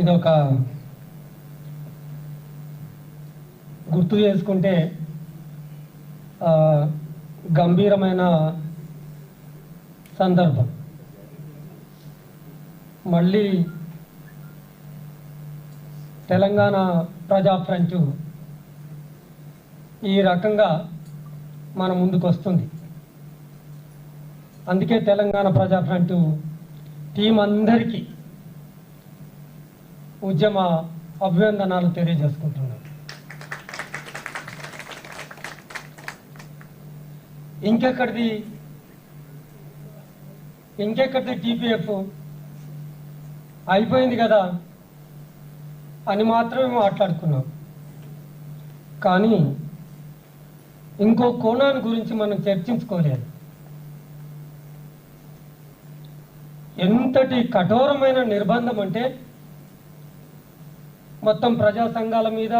ఇది ఒక గుర్తు చేసుకుంటే గంభీరమైన సందర్భం. మళ్ళీ తెలంగాణ ప్రజా ఫ్రంట్ ఈ రకంగా మన ముందుకు వస్తుంది. అందుకే తెలంగాణ ప్రజా ఫ్రంట్ టీం అందరికీ ఉద్యమ అభివందనాలు తెలియజేసుకుంటున్నాను. ఇంకెక్కడిది? ఇంకెక్కడిది టీపీఎఫ్? అయిపోయింది కదా అని మాత్రమే మాట్లాడుకున్నాం. కానీ ఇంకో కోణాన్ని గురించి మనం చర్చించుకోలేదు. ఎంతటి కఠోరమైన నిర్బంధం అంటే మొత్తం ప్రజా సంఘాల మీద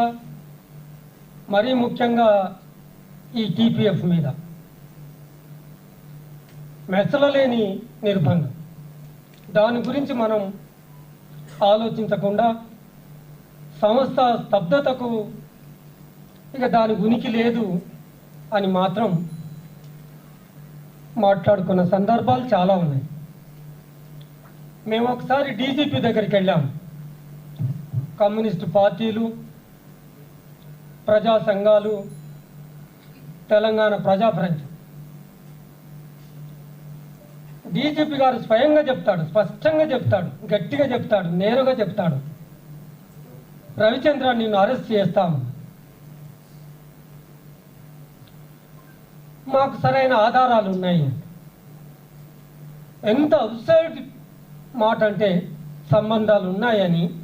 మరీ ముఖ్యంగా ఈ టీపీఎఫ్ మీద. మెచ్చలలేని నిర్బంధం. దాని గురించి మనం ఆలోచించకుండా సంస్థ స్తబ్దతకు ఇక దాని ఉనికి లేదు అని మాత్రం మాట్లాడుకున్న సందర్భాలు చాలా ఉన్నాయి. మేము ఒకసారి డీజీపీ దగ్గరికి వెళ్ళాం. కమ్యూనిస్టు పార్టీలు ప్రజా సంఘాలు తెలంగాణ ప్రజాఫ్రంట్ డీజీపీ గారు స్వయంగా చెప్తాడు స్పష్టంగా చెప్తాడు గట్టిగా చెప్తాడు నేరుగా చెప్తాడు. రవిచంద్ర నిన్ను అరెస్ట్ చేస్తాం. మాకు సరైన ఆధారాలు ఉన్నాయి. ఎంత అబ్సర్డ్ మాట అంటే సంబంధాలు ఉన్నాయని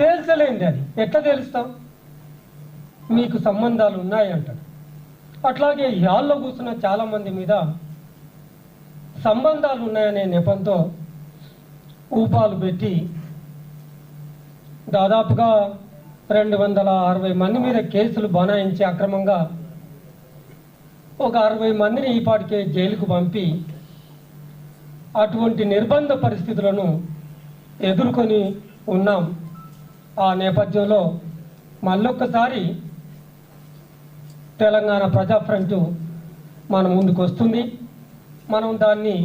తేల్చలేంది అది. ఎట్లా తెలుస్తాం? మీకు సంబంధాలు ఉన్నాయి అంటాడు అట్లాగే ఈ హాల్లో కూర్చున్న చాలామంది మీద సంబంధాలు ఉన్నాయనే నెపంతో ఊపాలు పెట్టి దాదాపుగా రెండు వందల అరవై మంది మీద కేసులు బనాయించి అక్రమంగా ఒక అరవై మందిని ఈపాటికే జైలుకు పంపి అటువంటి నిర్బంధ పరిస్థితులను ఎదుర్కొని ఉన్నాం. ఆ నేపథ్యంలో మళ్ళొక్కసారి తెలంగాణ ప్రజా ఫ్రంట్ మన ముందుకు వస్తుంది. మనం దాన్ని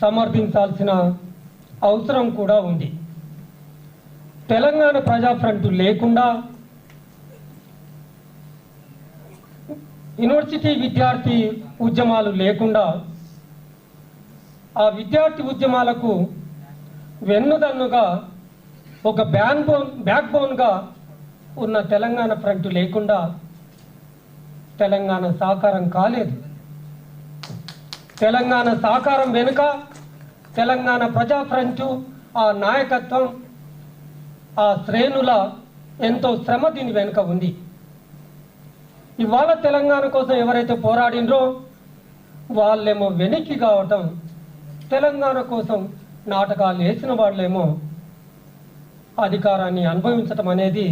సమర్థించాల్సిన అవసరం కూడా ఉంది. తెలంగాణ ప్రజా ఫ్రంట్ లేకుండా యూనివర్సిటీ విద్యార్థి ఉద్యమాలు లేకుండా ఆ విద్యార్థి ఉద్యమాలకు వెన్నుదన్నుగా ఒక బ్యాన్ బోన్ బ్యాక్ బోన్గా ఉన్న తెలంగాణ ఫ్రంట్ లేకుండా తెలంగాణ సాకారం కాలేదు. తెలంగాణ సాకారం వెనుక తెలంగాణ ప్రజా ఫ్రంట్ ఆ నాయకత్వం ఆ శ్రేణుల ఎంతో శ్రమ దీని వెనుక ఉంది. ఇవాళ తెలంగాణ కోసం ఎవరైతే పోరాడినరో వాళ్ళేమో వెనక్కి కావటం తెలంగాణ కోసం నాటకాలు వేసిన వాళ్ళేమో అధికారాన్ని అనుభవించటం అనేది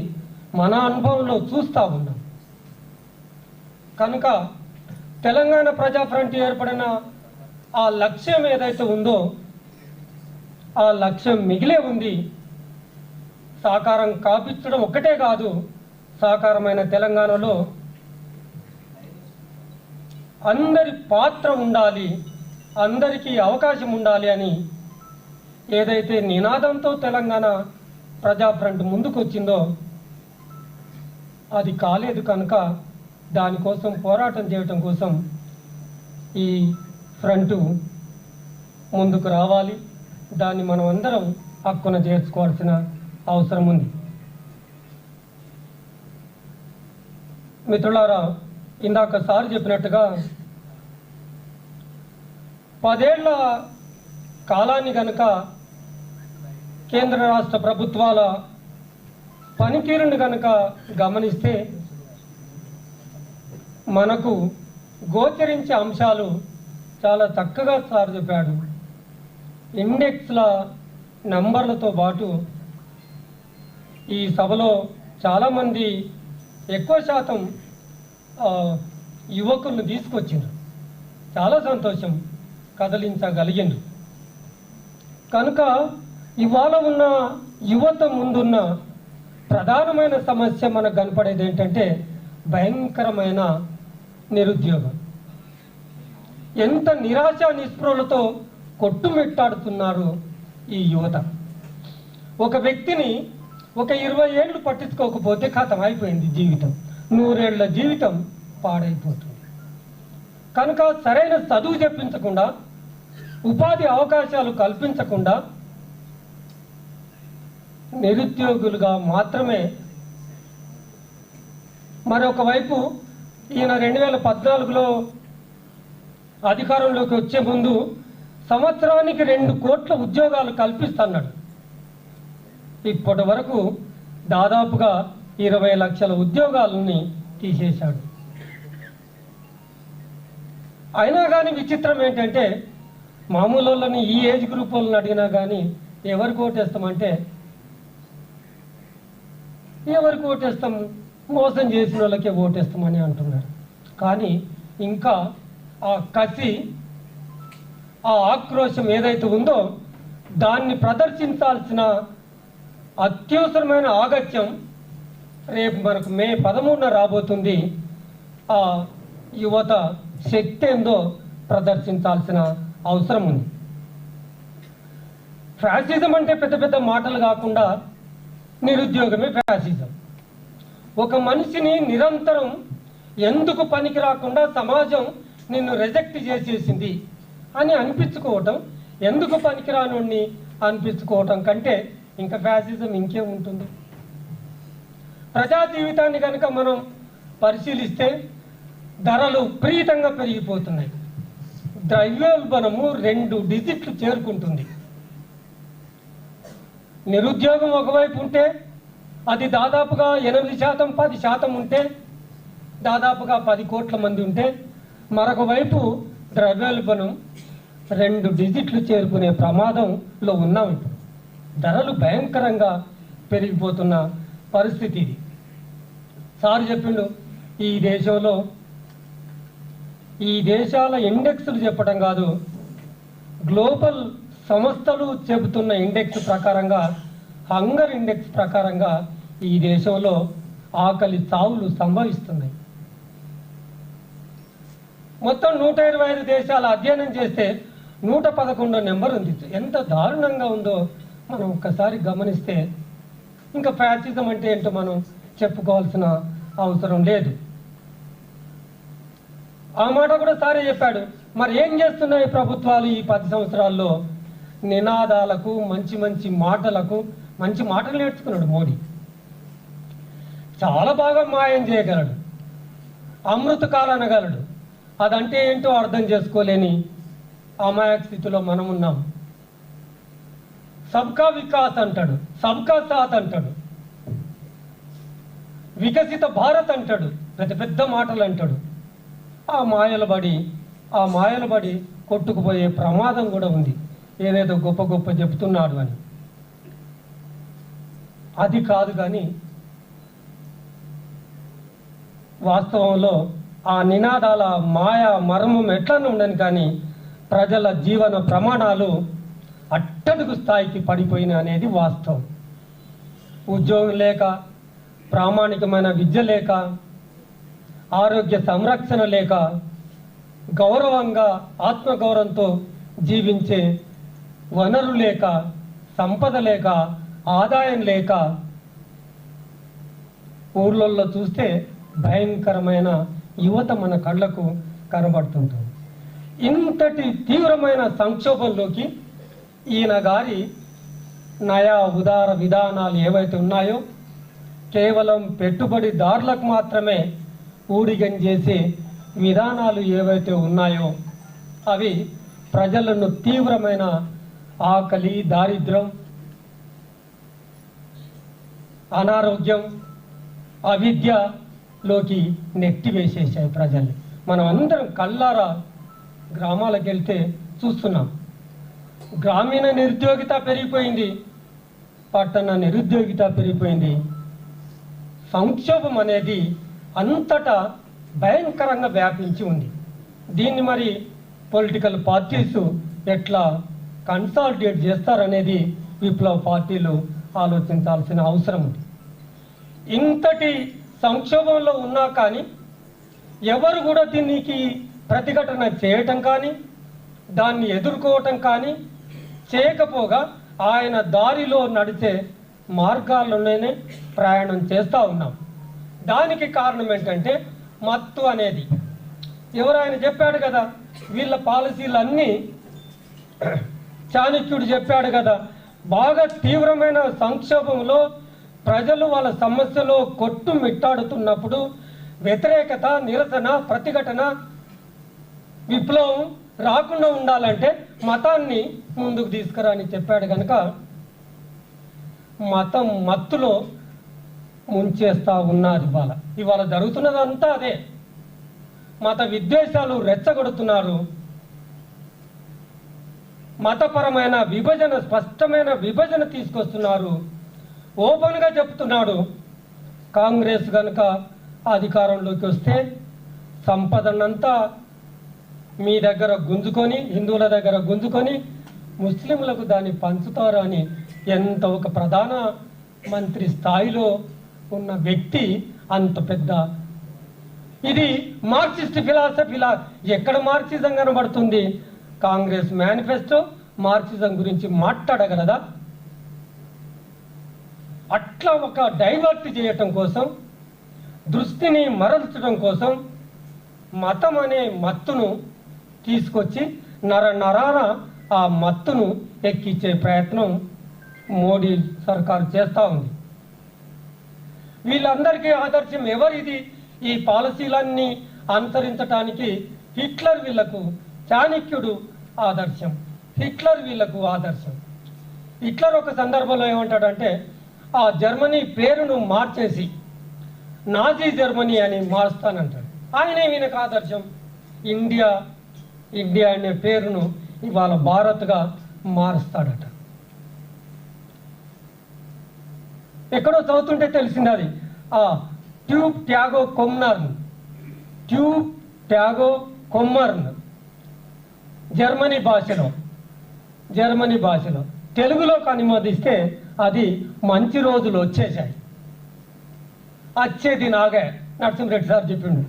మన అనుభవంలో చూస్తూ ఉన్నాం. కనుక తెలంగాణ ప్రజా ఫ్రంట్ ఏర్పడిన ఆ లక్ష్యం ఏదైతే ఉందో ఆ లక్ష్యం మిగిలే ఉంది. సాకారం కాపించడం ఒక్కటే కాదు సాకారమైన తెలంగాణలో అందరి పాత్ర ఉండాలి అందరికీ అవకాశం ఉండాలి అని ఏదైతే నినాదంతో తెలంగాణ ప్రజా ఫ్రంట్ ముందుకు వచ్చిందో అది కాలేదు కనుక దానికోసం పోరాటం చేయటం కోసం ఈ ఫ్రంట్ ముందుకు రావాలి. దాన్ని మనం అందరం హక్కున చేర్చుకోవాల్సిన అవసరం ఉంది. మిత్రులారా ఇందాక సార్ చెప్పినట్టుగా పదేళ్ళ కాలాన్ని కనుక కేంద్ర రాష్ట్ర ప్రభుత్వాల పనితీరుని కనుక గమనిస్తే మనకు గోచరించే అంశాలు చాలా చక్కగా సార్ చెప్పాడు. ఇండెక్స్ల నంబర్లతో పాటు ఈ సభలో చాలామంది ఎక్కువ శాతం యువకులను తీసుకొచ్చిండ్రు. చాలా సంతోషం కదిలించగలిగిండ్రు. కనుక ఇవాళ ఉన్న యువత ముందున్న ప్రధానమైన సమస్య మనకు కనపడేది ఏంటంటే భయంకరమైన నిరుద్యోగం. ఎంత నిరాశ నిస్పృహలతో కొట్టుమిట్టాడుతున్నారు ఈ యువత. ఒక వ్యక్తిని ఒక ఇరవై ఏళ్ళు పట్టించుకోకపోతే ఖతం అయిపోయింది జీవితం. నూరేళ్ళ జీవితం పాడైపోతుంది. కనుక సరైన చదువు చెప్పించకుండా ఉపాధి అవకాశాలు కల్పించకుండా నిరుద్యోగులుగా మాత్రమే. మరొక వైపు ఈయన రెండు వేల పద్నాలుగులో అధికారంలోకి వచ్చే ముందు సంవత్సరానికి రెండు కోట్ల ఉద్యోగాలు కల్పిస్తున్నాడు. ఇప్పటి వరకు దాదాపుగా ఇరవై లక్షల ఉద్యోగాలని తీసేశాడు. అయినా కానీ విచిత్రం ఏంటంటే మామూలు వాళ్ళని ఈ ఏజ్ గ్రూప్ వాళ్ళని అడిగినా కానీ ఎవరికి ఓటేస్తామంటే ఎవరికి ఓటేస్తాం మోసం చేసిన వాళ్ళకే ఓటేస్తామని అంటున్నారు. కానీ ఇంకా ఆ కసి ఆ ఆక్రోశం ఏదైతే ఉందో దాన్ని ప్రదర్శించాల్సిన అత్యవసరమైన ఆగత్యం రేపు మనకు మే పదమూడున రాబోతుంది. ఆ యువత శక్తి ఏందో ప్రదర్శించాల్సిన అవసరం ఉంది. ఫ్యాసిజం అంటే పెద్ద పెద్ద మాటలు కాకుండా నిరుద్యోగమే ఫ్యాసిజం ఒక మనిషిని నిరంతరం ఎందుకు పనికి రాకుండా సమాజం నిన్ను రిజెక్ట్ చేసేసింది అని అనిపించుకోవటం ఎందుకు పనికిరానుణ్ణి అనిపించుకోవటం కంటే ఇంకా ఫ్యాసిజం ఇంకే ఉంటుంది. ప్రజా జీవితాన్ని కనుక మనం పరిశీలిస్తే ధరలు విపరీతంగా పెరిగిపోతున్నాయి. ద్రవ్యోల్బణము రెండు డిజిట్లు చేరుకుంటుంది. నిరుద్యోగం ఒకవైపు ఉంటే అది దాదాపుగా ఎనిమిది శాతం పది శాతం ఉంటే దాదాపుగా పది కోట్ల మంది ఉంటే మరొక వైపు ద్రవ్యోల్బణం రెండు డిజిట్లు చేరుకునే ప్రమాదంలో ఉన్నాం ఇప్పుడు. ధరలు భయంకరంగా పెరిగిపోతున్న పరిస్థితి ఇది. సార్ చెప్పిండు ఈ దేశంలో ఈ దేశాల ఇండెక్స్లు చెప్పడం కాదు గ్లోబల్ సంస్థలు చెబుతున్న ఇండెక్స్ ప్రకారంగా హంగర్ ఇండెక్స్ ప్రకారంగా ఈ దేశంలో ఆకలి చావులు సంభవిస్తున్నాయి. మొత్తం నూట ఇరవై ఐదు దేశాలు అధ్యయనం చేస్తే నూట పదకొండో నెంబర్ ఉంది. ఎంత దారుణంగా ఉందో మనం ఒక్కసారి గమనిస్తే ఇంకా ఫ్యాసిజం అంటే ఏంటో మనం చెప్పుకోవాల్సిన అవసరం లేదు. ఆ మాట కూడా సారే చెప్పాడు. మరి ఏం చేస్తున్నాయి ప్రభుత్వాలు ఈ పది సంవత్సరాల్లో? నినాదాలకు మంచి మంచి మాటలకు మంచి మాటలు నేర్చుకున్నాడు మోడీ. చాలా బాగా మాయం చేయగలడు. అమృతకాలు అనగలడు. అదంటే ఏంటో అర్థం చేసుకోలేని అమాయక స్థితిలో మనం ఉన్నాం. సబ్కా వికాస్ అంటాడు సబ్కా సాత్ అంటాడు. వికసిత భారత్ అంటాడు పెద్ద పెద్ద మాటలు అంటాడు. ఆ మాయలు పడి ఆ మాయలు పడి కొట్టుకుపోయే ప్రమాదం కూడా ఉంది. ఏదేదో గొప్ప గొప్ప చెప్తున్నాడు అని. అది కాదు కానీ వాస్తవంలో ఆ నినాదాల మాయా మర్మం ఎట్లనే ఉండని కానీ ప్రజల జీవన ప్రమాణాలు అట్టడుగు స్థాయికి పడిపోయిన అనేది వాస్తవం. ఉద్యోగం లేక ప్రామాణికమైన విద్య లేక ఆరోగ్య సంరక్షణ లేక గౌరవంగా ఆత్మగౌరవంతో జీవించే వనరు లేక సంపద లేక ఆదాయం లేక ఊర్లలో చూస్తే భయంకరమైన యువత మన కళ్ళకు కనబడుతుంటుంది. ఇంతటి తీవ్రమైన సంక్షోభంలోకి ఈయన గారి నయా ఉదార విధానాలు ఏవైతే ఉన్నాయో కేవలం పెట్టుబడిదారులకు మాత్రమే ఊడిగం చేసే విధానాలు ఏవైతే ఉన్నాయో అవి ప్రజలను తీవ్రమైన ఆకలి దారిద్ర్యం అనారోగ్యం అవిద్యలోకి నెట్టివేసేసాయి ప్రజల్ని. మనం అందరం కళ్ళారా గ్రామాలకు వెళ్తే చూస్తున్నాం. గ్రామీణ నిరుద్యోగిత పెరిగిపోయింది. పట్టణ నిరుద్యోగిత పెరిగిపోయింది. సంక్షోభం అనేది అంతటా భయంకరంగా వ్యాపించి ఉంది. దీన్ని మరి పొలిటికల్ పార్టీస్ ఎట్లా కన్సాలిడేట్ చేస్తారనేది విప్లవ పార్టీలు ఆలోచించాల్సిన అవసరం ఉంది. ఇంతటి సంక్షోభంలో ఉన్నా కానీ ఎవరు కూడా దీనికి ప్రతిఘటన చేయటం కానీ దాన్ని ఎదుర్కోవటం కానీ చేయకపోగా ఆయన దారిలో నడిచే మార్గాల్లోనే ప్రయాణం చేస్తూ ఉన్నాం. దానికి కారణం ఏంటంటే మత్తు అనేది. ఎవరు ఆయన చెప్పాడు కదా వీళ్ళ పాలసీలన్నీ చాణక్యుడు చెప్పాడు కదా బాగా తీవ్రమైన సంక్షోభంలో ప్రజలు వాళ్ళ సమస్యలో కొట్టు మిట్టాడుతున్నప్పుడు వ్యతిరేకత నిరసన ప్రతిఘటన విప్లవం రాకుండా ఉండాలంటే మతాన్ని ముందుకు తీసుకురాని చెప్పాడు కనుక మతం మత్తులో ముంచేస్తా ఉన్నారు ఇవాళ. ఇవాళ జరుగుతున్నదంతా అదే. మత విద్వేషాలు రెచ్చగొడుతున్నారు. మతపరమైన విభజన స్పష్టమైన విభజన తీసుకొస్తున్నారు. ఓపెన్గా చెప్తున్నాడు. కాంగ్రెస్ కనుక అధికారంలోకి వస్తే సంపదనంతా మీ దగ్గర గుంజుకొని హిందువుల దగ్గర గుంజుకొని ముస్లింలకు దాన్ని పంచుతారు అని ఎంత ఒక ప్రధాన మంత్రి స్థాయిలో ఉన్న వ్యక్తి అంత పెద్ద. ఇది మార్క్సిస్ట్ ఫిలాసఫీలా ఎక్కడ మార్క్సిజం కనబడుతుంది? కాంగ్రెస్ మేనిఫెస్టో మార్క్సిజం గురించి మాట్లాడగలదా? అట్లా ఒక డైవర్ట్ చేయటం కోసం దృష్టిని మరల్చడం కోసం మతం అనే మత్తును తీసుకొచ్చి నర నరాన ఆ మత్తును ఎక్కించే ప్రయత్నం మోడీ సర్కారు చేస్తూ ఉంది. వీళ్ళందరికీ ఆదర్శం ఎవరిది? ఈ పాలసీలన్నీ అనుసరించటానికి హిట్లర్ వీళ్ళకు చాణక్యుడు ఆదర్శం. హిట్లర్ వీళ్ళకు ఆదర్శం. హిట్లర్ ఒక సందర్భంలో ఏమంటాడంటే ఆ జర్మనీ పేరును మార్చేసి నాజీ జర్మనీ అని మారుస్తానంటాడు. ఆయనే ఈయనకు ఆదర్శం. ఇండియా ఇండియా అనే పేరును ఇవాళ భారత్గా మారుస్తాడట. ఎక్కడో చదువుతుంటే తెలిసింది అది ఆ ట్యూబ్ ట్యాగో కొమ్నర్న్. ట్యూబ్ ట్యాగో కొమ్మర్న్ జర్మనీ భాషలో జర్మనీ భాషలో తెలుగులోకి అనుమతిస్తే అది మంచి రోజులు వచ్చేసాయి వచ్చేది నాగే నరసింహరెడ్డి సార్ చెప్పిండు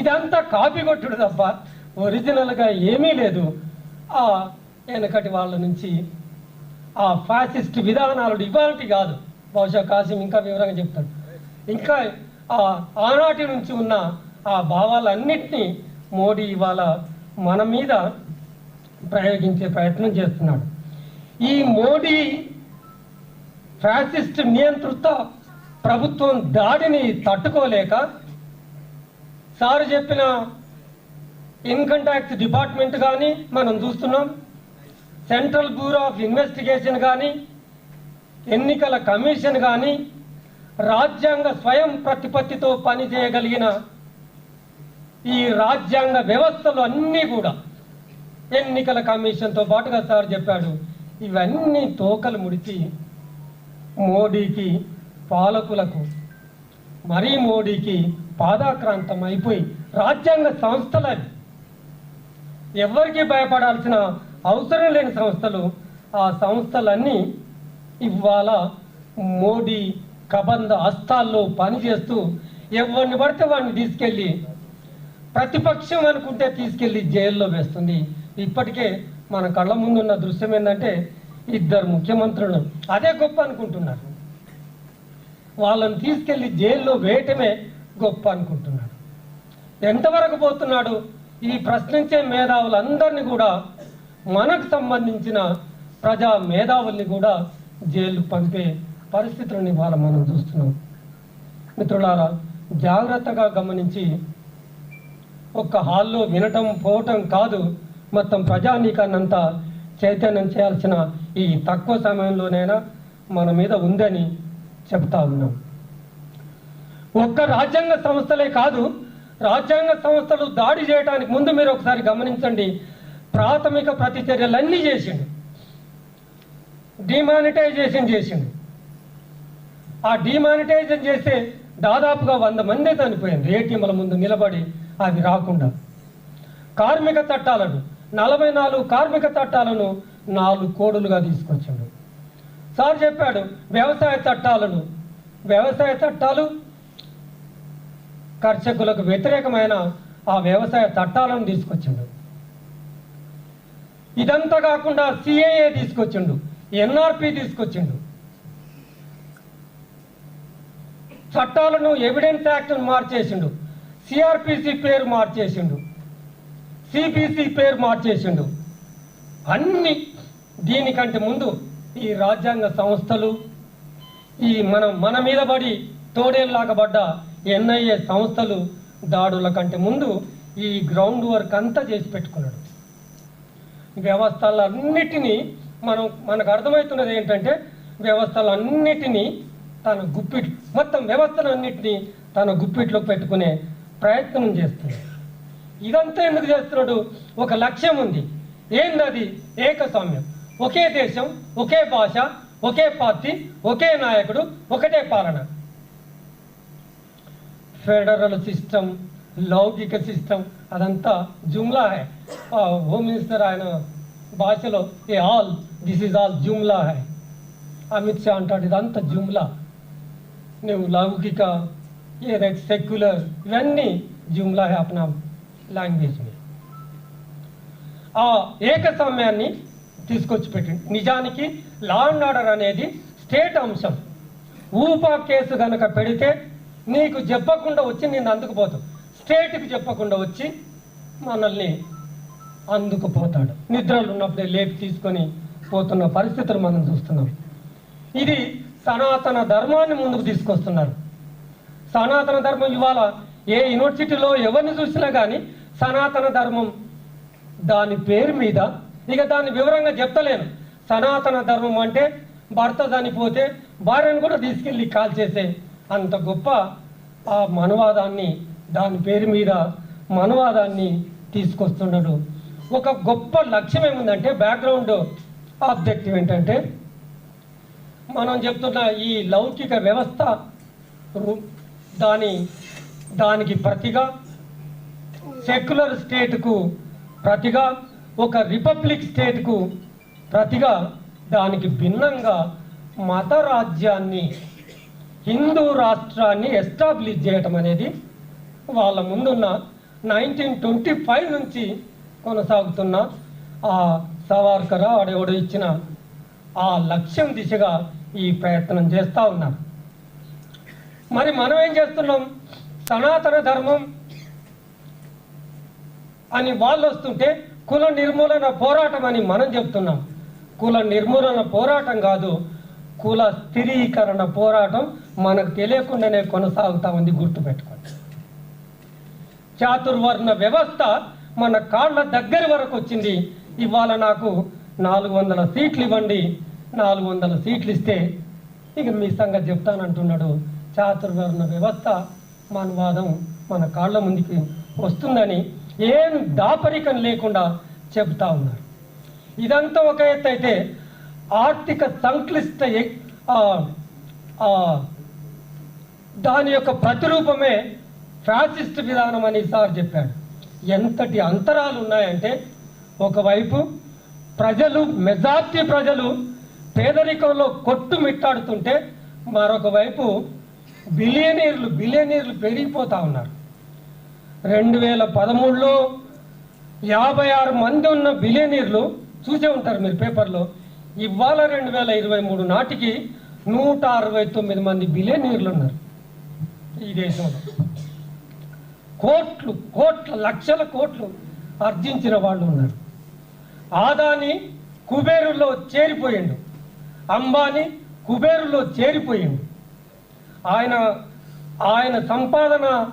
ఇదంతా కాపీ కొట్టుడు తప్ప ఒరిజినల్గా ఏమీ లేదు. ఆ వెనకటి వాళ్ళ నుంచి ఆ ఫ్యాసిస్ట్ విధానాలు ఇవాళ కాదు. బహుశా కాసిం ఇంకా వివరంగా చెప్తాడు. ఇంకా ఆ ఆనాటి నుంచి ఉన్న ఆ భావాలన్నింటినీ మోడీ ఇవాళ మన మీద ప్రయోగించే ప్రయత్నం చేస్తున్నాడు. ఈ మోడీ ఫ్యాసిస్ట్ నియంత్రిత ప్రభుత్వం దాడిని తట్టుకోలేక సారు చెప్పిన ఇన్కమ్ ట్యాక్స్ డిపార్ట్మెంట్ కానీ మనం చూస్తున్నాం సెంట్రల్ బ్యూరో ఆఫ్ ఇన్వెస్టిగేషన్ కానీ ఎన్నికల కమిషన్ కానీ రాజ్యాంగ స్వయం ప్రతిపత్తితో పనిచేయగలిగిన ఈ రాజ్యాంగ వ్యవస్థలు అన్నీ కూడా ఎన్నికల కమిషన్తో పాటుగా సార్ చెప్పాడు ఇవన్నీ తోకలు ముడిచి మోడీకి పాలకులకు మరీ మోడీకి పాదాక్రాంతం అయిపోయి రాజ్యాంగ సంస్థలు. అవి ఎవరికి భయపడాల్సిన అవసరం లేని సంస్థలు ఆ సంస్థలన్నీ ఇవాళ మోడీ కబంధ హస్తాల్లో పనిచేస్తూ ఎవరిని పడితే వాడిని తీసుకెళ్ళి ప్రతిపక్షం అనుకుంటే తీసుకెళ్ళి జైల్లో వేస్తుంది. ఇప్పటికే మన కళ్ళ ముందున్న దృశ్యం ఏంటంటే ఇద్దరు ముఖ్యమంత్రులు అదే గొప్ప అనుకుంటున్నారు. వాళ్ళని తీసుకెళ్ళి జైల్లో వేయటమే గొప్ప అనుకుంటున్నాడు ఎంతవరకు పోతున్నాడు? ఈ ప్రశ్నించే మేధావులందరినీ కూడా మనకు సంబంధించిన ప్రజా మేధావుల్ని కూడా జైలు పంపే పరిస్థితులను ఇవాళ మనం చూస్తున్నాం. మిత్రులారా జాగ్రత్తగా గమనించి ఒక్క హాల్లో వినటం పోవటం కాదు మొత్తం ప్రజానీకాన్నంతా చైతన్యం చేయాల్సిన ఈ తక్కువ సమయంలోనైనా మన మీద ఉందని చెప్తా ఉన్నాం. ఒక్క రాజ్యాంగ సంస్థలే కాదు రాజ్యాంగ సంస్థలు దాడి చేయడానికి ముందు మీరు ఒకసారి గమనించండి. ప్రాథమిక ప్రతిచర్యలన్నీ చేసిండు. డిమానిటైజేషన్ చేసిండు. ఆ డిమానిటైజేషన్ చేస్తే దాదాపుగా వంద మంది చనిపోయింది. ఏటీఎంల ముందు నిలబడి అది రాకుండా. కార్మిక చట్టాలను నలభై నాలుగు కార్మిక చట్టాలను నాలుగు కోడులుగా తీసుకొచ్చాడు. సార్ చెప్పాడు వ్యవసాయ చట్టాలను. వ్యవసాయ చట్టాలు కర్షకులకు వ్యతిరేకమైన ఆ వ్యవసాయ చట్టాలను తీసుకొచ్చిండు. ఇదంతా కాకుండా సిఏఏ తీసుకొచ్చిండు ఎన్ఆర్పి తీసుకొచ్చిండు. చట్టాలను ఎవిడెన్స్ యాక్ట్ మార్చేసిండు సిఆర్పిసి పేరు మార్చేసిండు. సిపిసి పేరు మార్చేసిండు. అన్ని దీనికంటే ముందు ఈ రాజ్యాంగ సంస్థలు ఈ మనం మన మీద పడి తోడేళ్ళలాగబడ్డ ఎన్ఐఏ సంస్థలు దాడుల కంటే ముందు ఈ గ్రౌండ్ వర్క్ అంతా చేసి పెట్టుకున్నాడు. వ్యవస్థలన్నిటినీ మనం మనకు అర్థమవుతున్నది ఏంటంటే వ్యవస్థలన్నిటినీ తన గుప్పిట్ మొత్తం వ్యవస్థలన్నిటినీ తన గుప్పిట్లో పెట్టుకునే ప్రయత్నం చేస్తున్నాడు. ఇదంతా ఎందుకు చేస్తున్నాడు? ఒక లక్ష్యం ఉంది. ఏందది? ఏకస్వామ్యం. ఒకే దేశం ఒకే భాష ఒకే పార్టీ ఒకే నాయకుడు ఒకటే పాలన. ఫెడరల్ సిస్టమ్ లౌకిక సిస్టమ్ అదంతా జుమ్లా హై. హోమ్ మినిస్టర్ ఆయన భాషలో ఏ ఆల్ దిస్ ఈజ్ ఆల్ జుమ్లా హై. అమిత్ షా అంటాడు ఇదంతా జుమ్లా. నువ్వు లౌకిక ఏదైతే సెక్యులర్ ఇవన్నీ జుమ్లా హై అప్నా లాంగ్వేజ్ మీద. ఆ ఏకస్వామ్యాన్ని తీసుకొచ్చి పెట్టింది. నిజానికి లా అండ్ ఆర్డర్ అనేది స్టేట్ అంశం. ఊపా కేసు కనుక పెడితే నీకు చెప్పకుండా వచ్చి నేను అందుకుపోతావు స్టేట్కి చెప్పకుండా వచ్చి మనల్ని అందుకుపోతాడు నిద్రలు ఉన్నప్పుడే లేపి తీసుకొని పోతున్న పరిస్థితులు మనం చూస్తున్నాం. ఇది సనాతన ధర్మాన్ని ముందుకు తీసుకొస్తున్నారు. సనాతన ధర్మం ఇవాళ ఏ యూనివర్సిటీలో ఎవరిని చూసినా కానీ సనాతన ధర్మం దాని పేరు మీద ఇక దాన్ని వివరంగా చెప్తలేను. సనాతన ధర్మం అంటే భర్త చనిపోతే భార్యను కూడా తీసుకెళ్ళి కాల్ చేసే అంత గొప్ప ఆ మనువాదాన్ని దాని పేరు మీద మనవాదాన్ని తీసుకొస్తున్నాడు ఒక గొప్ప లక్ష్యం ఏముందంటే బ్యాక్గ్రౌండ్ ఆబ్జెక్టివ్ ఏంటంటే మనం చెప్తున్న ఈ లౌకిక వ్యవస్థ దాని దానికి ప్రతిగా సెక్యులర్ స్టేట్కు ప్రతిగా ఒక రిపబ్లిక్ స్టేట్కు ప్రతిగా దానికి భిన్నంగా మత రాజ్యాన్ని హిందూ రాష్ట్రాన్ని ఎస్టాబ్లిష్ చేయటం అనేది వాళ్ళ ముందున్న నైన్టీన్ ట్వంటీ ఫైవ్ నుంచి కొనసాగుతున్న ఆ సవార్కర్ వాడెవడు ఇచ్చిన ఆ లక్ష్యం దిశగా ఈ ప్రయత్నం చేస్తూ ఉన్నారు. మరి మనం ఏం చేస్తున్నాం? సనాతన ధర్మం అని వాళ్ళు వస్తుంటే కుల నిర్మూలన పోరాటం అని మనం చెప్తున్నాం. కుల నిర్మూలన పోరాటం కాదు కుల స్థిరీకరణ పోరాటం మనకు తెలియకుండానే కొనసాగుతా ఉంది గుర్తుపెట్టుకోండి. చాతుర్వర్ణ వ్యవస్థ మన కాళ్ళ దగ్గర వరకు వచ్చింది. ఇవాళ నాకు నాలుగు వందల సీట్లు ఇవ్వండి. నాలుగు వందల సీట్లు ఇస్తే ఇక మీ సంగతి చెప్తానంటున్నాడు. చాతుర్వర్ణ వ్యవస్థ మనవాదం మన కాళ్ళ ముందుకి వస్తుందని ఏం దాపరికం లేకుండా చెబుతా ఉన్నారు. ఇదంతా ఒక ఎత్తు అయితే ఆర్థిక సంక్లిష్ట దాని యొక్క ప్రతిరూపమే ఫ్యాసిస్ట్ విధానం అని సార్ చెప్పాడు. ఎంతటి అంతరాలు ఉన్నాయంటే ఒకవైపు ప్రజలు మెజార్టీ ప్రజలు పేదరికంలో కొట్టుమిట్టాడుతుంటే మరొక వైపు బిలియనీర్లు బిలియనీర్లు పెరిగిపోతూ ఉన్నారు. రెండు వేల పదమూడులో యాభై ఆరు మంది ఉన్న బిలియనీర్లు చూసే ఉంటారు మీరు పేపర్లో. ఇవాళ రెండు వేల ఇరవై మూడు నాటికి నూట అరవై తొమ్మిది మంది బిలియనీర్లు ఉన్నారు ఈ దేశంలో. కోట్లు కోట్ల లక్షల కోట్లు ఆర్జించిన వాళ్ళు ఉన్నారు. ఆదాని కుబేరులో చేరిపోయిండు. అంబానీ కుబేరులో చేరిపోయిండు. ఆయన ఆయన సంపాదన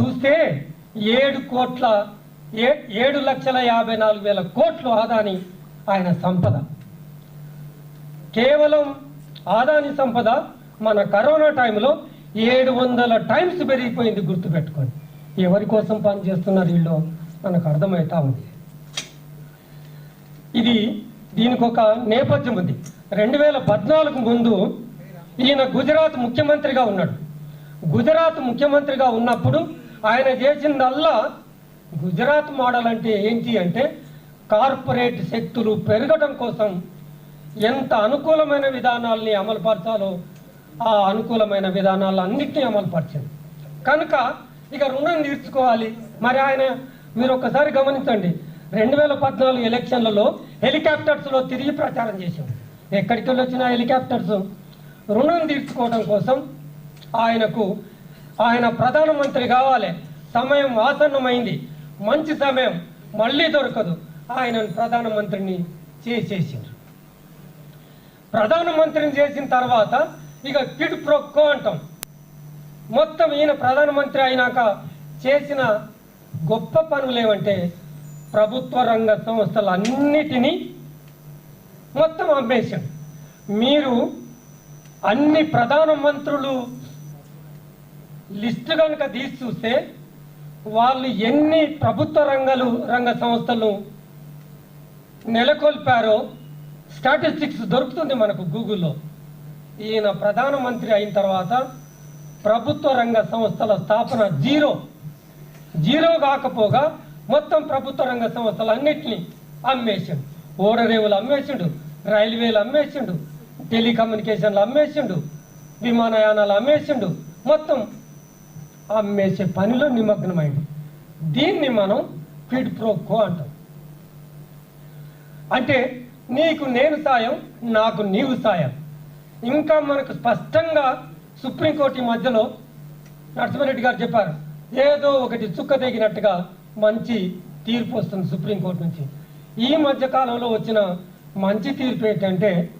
చూస్తే ఏడు కోట్ల ఏ ఏడు లక్షల యాభై నాలుగు వేల కోట్లు ఆదాని ఆయన సంపద. కేవలం ఆదాని సంపద మన కరోనా టైంలో ఏడు వందల టైమ్స్ పెరిగిపోయింది గుర్తుపెట్టుకోండి. ఎవరి కోసం పని చేస్తున్నారు వీళ్ళు? మనకు అర్థమవుతా ఉంది. ఇది దీనికి ఒక నేపథ్యం ఉంది. రెండు వేల పద్నాలుగు ముందు ఈయన గుజరాత్ ముఖ్యమంత్రిగా ఉన్నాడు. గుజరాత్ ముఖ్యమంత్రిగా ఉన్నప్పుడు ఆయన చేసిందల్లా గుజరాత్ మోడల్ అంటే ఏంటి అంటే కార్పొరేట్ శక్తులు పెరగడం కోసం ఎంత అనుకూలమైన విధానాల్ని అమలుపరచాలో ఆ అనుకూలమైన విధానాలన్నింటినీ అమలుపరిచింది. కనుక ఇక రుణం తీర్చుకోవాలి. మరి ఆయన మీరు ఒకసారి గమనించండి. రెండు వేల పద్నాలుగు ఎలక్షన్లలో హెలికాప్టర్స్లో తిరిగి ప్రచారం చేశాం ఎక్కడికి వెళ్ళి వచ్చిన హెలికాప్టర్స్. రుణం తీర్చుకోవడం కోసం ఆయనకు ఆయన ప్రధానమంత్రి కావాలి. సమయం ఆసన్నమైంది. మంచి సమయం మళ్ళీ దొరకదు. ఆయనను ప్రధానమంత్రిని చేసేసారు ప్రధానమంత్రిని చేసిన తర్వాత ఇక కిడ్ ప్రొక్కో అంటాం. మొత్తం ఈయన ప్రధానమంత్రి అయినాక చేసిన గొప్ప పనులు ఏమంటే ప్రభుత్వ రంగ సంస్థలు అన్నిటినీ మొత్తం అమ్మేశాడు. మీరు అన్ని ప్రధానమంత్రులు లిస్టు కనుక తీసి చూస్తే వాళ్ళు ఎన్ని ప్రభుత్వ రంగాలు రంగ సంస్థలు నెలకొల్పారో స్టాటిస్టిక్స్ దొరుకుతుంది మనకు గూగుల్లో. ఈయన ప్రధానమంత్రి అయిన తర్వాత ప్రభుత్వ రంగ సంస్థల స్థాపన జీరో. జీరో కాకపోగా మొత్తం ప్రభుత్వ రంగ సంస్థలు అన్నిటినీ అమ్మేసిండు. ఓడరేవులు అమ్మేసిండు రైల్వేలు అమ్మేసిండు టెలికమ్యూనికేషన్లు అమ్మేసిండు విమానయానాలు అమ్మేసిండు మొత్తం అమ్మేసే పనిలో నిమగ్నమైంది. దీన్ని మనం క్విడ్ ప్రోకో అంటాం. అంటే నీకు నేను సాయం నాకు నీవు సాయం. ఇంకా మనకు స్పష్టంగా సుప్రీంకోర్టు మధ్యలో నరసింహారెడ్డి గారు చెప్పారు ఏదో ఒకటి చుక్క తెగినట్టుగా మంచి తీర్పు వస్తుంది సుప్రీంకోర్టు నుంచి. ఈ మధ్య కాలంలో వచ్చిన మంచి తీర్పు ఏంటంటే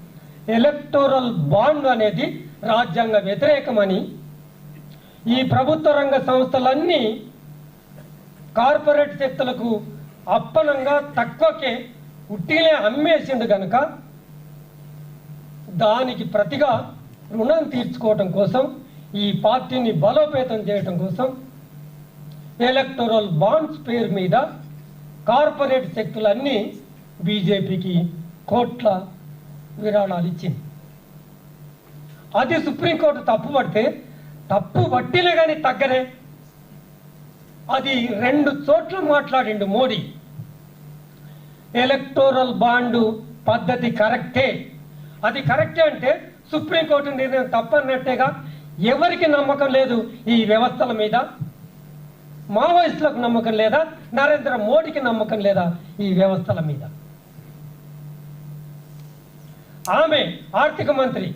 ఎలక్టోరల్ బాండ్ అనేది రాజ్యాంగ వ్యతిరేకమని ఈ ప్రభుత్వ రంగ సంస్థలన్నీ కార్పొరేట్ శక్తులకు అప్పనంగా తక్కువకే ఉట్టినే అమ్మేసిండు కనుక దానికి ప్రతిగా రుణం తీర్చుకోవటం కోసం ఈ పార్టీని బలోపేతం చేయటం కోసం ఎలక్టోరల్ బాండ్స్ పేరు మీద కార్పొరేట్ శక్తులన్నీ బీజేపీకి కోట్ల విరాళాలు ఇచ్చింది. అది సుప్రీంకోర్టు తప్పు పడితే తప్పు వట్టిలే కానీ తగ్గలే అది రెండు చోట్ల మాట్లాడిండు మోడీ. ఎలక్టోరల్ బాండు పద్ధతి కరెక్టే. అది కరెక్టే అంటే సుప్రీంకోర్టు నిర్ణయం తప్పన్నట్టేగా ఎవరికి నమ్మకం లేదు ఈ వ్యవస్థల మీద? మావోయిస్టులకు నమ్మకం లేదా? నరేంద్ర మోడీకి నమ్మకం లేదా ఈ వ్యవస్థల మీద? ఆమె ఆర్థిక మంత్రి.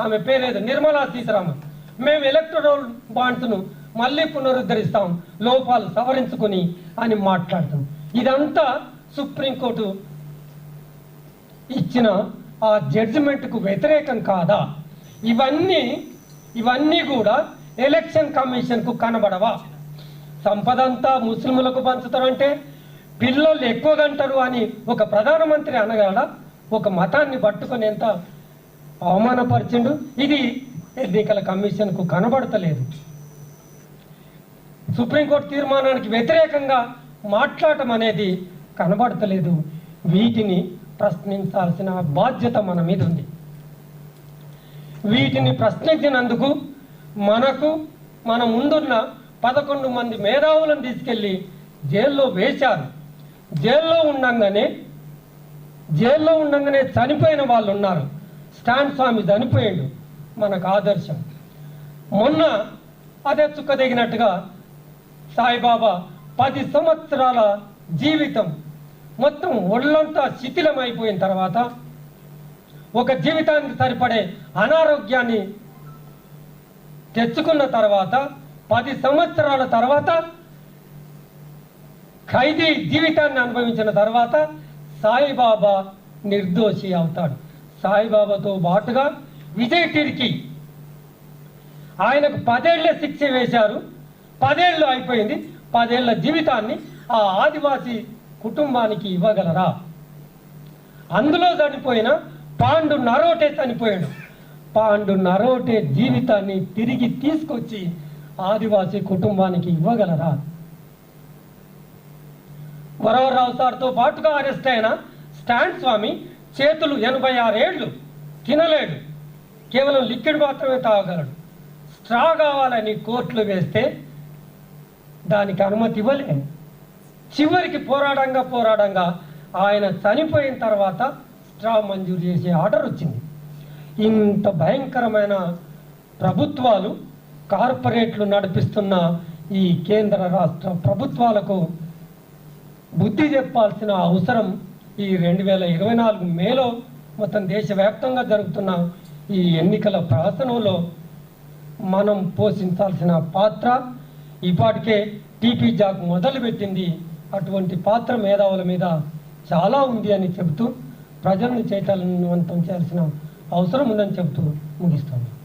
ఆమె పేరేదో నిర్మలా సీతారామన్. మేము ఎలక్ట్రోల్ బాండ్స్ను మళ్ళీ పునరుద్ధరిస్తాం లోపాలు సవరించుకుని అని మాట్లాడతాం. ఇదంతా సుప్రీంకోర్టు ఇచ్చిన ఆ జడ్జిమెంట్కు వ్యతిరేకం కాదా? ఇవన్నీ ఇవన్నీ కూడా ఎలక్షన్ కమిషన్కు కనబడవా? సంపద అంతా ముస్లింలకు పంచుతారంటే పిల్లలు ఎక్కువ గంటరు అని ఒక ప్రధానమంత్రి అనగలడా ఒక మతాన్ని పట్టుకునేంత అవమానపరిచిండు. ఇది ఎన్నికల కమిషన్కు కనబడతలేదు. సుప్రీంకోర్టు తీర్మానానికి వ్యతిరేకంగా మాట్లాడటం అనేది కనబడతలేదు. వీటిని ప్రశ్నించాల్సిన బాధ్యత మన మీద ఉంది. వీటిని ప్రశ్నించినందుకు మనకు మన ముందున్న పదకొండు మంది మేధావులను తీసుకెళ్ళి జైల్లో వేశారు. జైల్లో ఉండగానే జైల్లో ఉండంగానే చనిపోయిన వాళ్ళు ఉన్నారు స్టాండ్ స్వామి చనిపోయాడు. మనకు ఆదర్శం. మొన్న అదే చుక్కదగినట్టుగా సాయిబాబా పది సంవత్సరాల జీవితం మొత్తం ఒళ్ళంతా శిథిలం అయిపోయిన తర్వాత ఒక జీవితానికి సరిపడే అనారోగ్యాన్ని తెచ్చుకున్న తర్వాత పది సంవత్సరాల తర్వాత ఖైదీ జీవితాన్ని అనుభవించిన తర్వాత సాయిబాబా నిర్దోషి అవుతాడు. సాయిబాబాతో పాటుగా విజయ్ టిర్కి ఆయనకు పదేళ్ళ శిక్ష వేశారు. పదేళ్ళు అయిపోయింది. పదేళ్ళ జీవితాన్ని ఆ ఆదివాసీ కుటుంబానికి ఇవ్వగలరా? అందులో చనిపోయిన పాండు నరోటే చనిపోయాడు. పాండు నరోటే జీవితాన్ని తిరిగి తీసుకొచ్చి ఆదివాసీ కుటుంబానికి ఇవ్వగలరా? వరవరరావు సార్తో పాటుగా అరెస్ట్ అయిన స్టాండ్ స్వామి చేతులు ఎనభై ఆరేళ్ళు తినలేడు. కేవలం లిక్విడ్ మాత్రమే తాగలడు స్ట్రా కావాలని కోర్టులు వేస్తే? దానికి అనుమతి ఇవ్వలేదు చివరికి పోరాడంగా పోరాడంగా ఆయన చనిపోయిన తర్వాత స్ట్రా మంజూరు చేసే ఆర్డర్ వచ్చింది. ఇంత భయంకరమైన ప్రభుత్వాలు కార్పొరేట్లు నడిపిస్తున్న ఈ కేంద్ర రాష్ట్ర ప్రభుత్వాలకు బుద్ధి చెప్పాల్సిన అవసరం ఈ రెండు వేల ఇరవై నాలుగు మేలో మొత్తం దేశవ్యాప్తంగా జరుగుతున్న ఈ ఎన్నికల ప్రహసనంలో మనం పోషించాల్సిన పాత్ర ఇప్పటికే టీపీ జాక్ మొదలుపెట్టింది. అటువంటి పాత్ర మేధావుల మీద చాలా ఉంది అని చెబుతూ ప్రజలను చైతన్యవంతం చేయాల్సిన అవసరం ఉందని చెబుతూ ముగిస్తాను.